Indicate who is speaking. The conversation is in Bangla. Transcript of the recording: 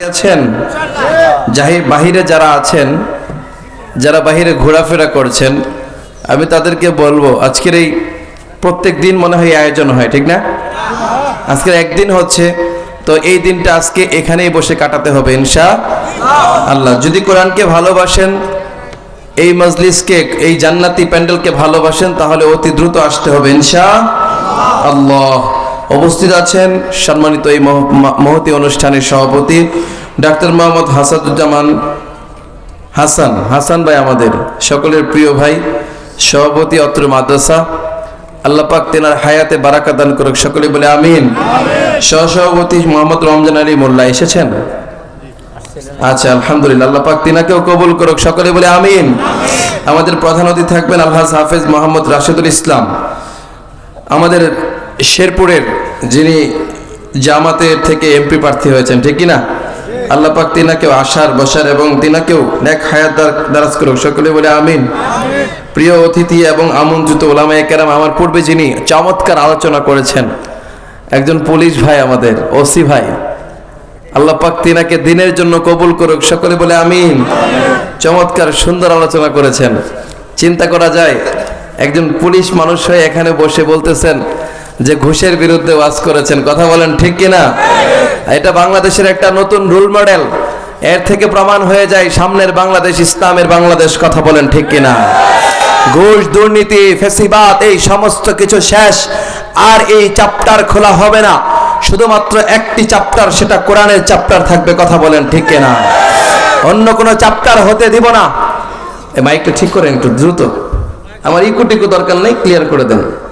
Speaker 1: আছেন? যাহি বাহিরে যারা আছেন, যারা বাহিরে ঘোরাফেরা করছেন, আমি তাদেরকে বলব, আজকের এই প্রত্যেক দিন মনে হয় আয়োজন হয়, ঠিক না? আজকের একদিন হচ্ছে, তো এই দিনটা আজকে এখানেই বসে কাটাতে হবে, ইনশা আল্লাহ। যদি কোরআনকে ভালোবাসেন, এই মজলিসকে, এই জান্নাতি প্যান্ডেলকে ভালোবাসেন, তাহলে অতি দ্রুত আসতে হবে, ইনশা আল্লাহ। উপস্থিত আছেন সম্মানিত এই মহতি অনুষ্ঠানের সভাপতি ডাক্তার মোহাম্মদ হাসাদুজ্জামান হাসান হাসান ভাই আমাদের সকলের প্রিয় ভাই সভাপতি অত্র মাদ্রাসা আল্লাহ পাক তেনার হায়াতে বারাকা দান করুক সকলে বলে আমিন। সহসভাপতি মোহাম্মদ রমজান আলী মোল্লা এসেছেন? আচ্ছা আলহামদুলিল্লাহ আল্লাহ পাক তিনাকেও কবুল করুক সকলে বলে আমিন। আমাদের প্রধান অতিথি থাকবেন আলহাজ হাফেজ মোহাম্মদ রাশেদুল ইসলাম। আমাদের শেরপুরের যিনি জামাতের থেকে এমপি প্রার্থী হয়েছেন, ঠিক কি না আল্লাহ পাক তিনাকেও আসার বসার এবং তিনাকেও নেক হায়াত দার- দারাজ করুক। সকলে বলে আমিন। প্রিয় অতিথি এবং আমন্ত্রিত ওলামায়ে কেরাম আমার পূর্বে যিনি চমৎকার আলোচনা করেছেন, একজন পুলিশ ভাই আমাদের, ওসি ভাই, আল্লাহ পাক তিনাকে দিনের জন্য কবুল করুক। সকলে বলে আমিন। চমৎকার, সুন্দর আলোচনা করেছেন। চিন্তা করা যায়, একজন পুলিশ মানুষ হয়ে এখানে বসে বলতেছেন যে ঘুষের বিরুদ্ধে ওয়াজ করেছেন, কথা বলেন ঠিক কিনা? এটা বাংলাদেশের একটা নতুন রুল মডেল। এর থেকে প্রমাণ হয়ে যায় সামনের বাংলাদেশ, ইসলামের বাংলাদেশ, কথা বলেন ঠিক কিনা? ঘুষ, দুর্নীতি, ফেসিবাদ, এই সমস্ত কিছু শেষ। আর এই চাপ্টার খোলা হবে না। শুধুমাত্র একটি চাপ্টার সেটা কোরআনের চাপ্টার থাকবে, কথা বলেন ঠিক কিনা? অন্য কোনো চাপ্টার হতে দিব না। মাইকটা ঠিক করেন একটু দ্রুত। আমার ইকুটিকু দরকার নেই ক্লিয়ার করে দেন।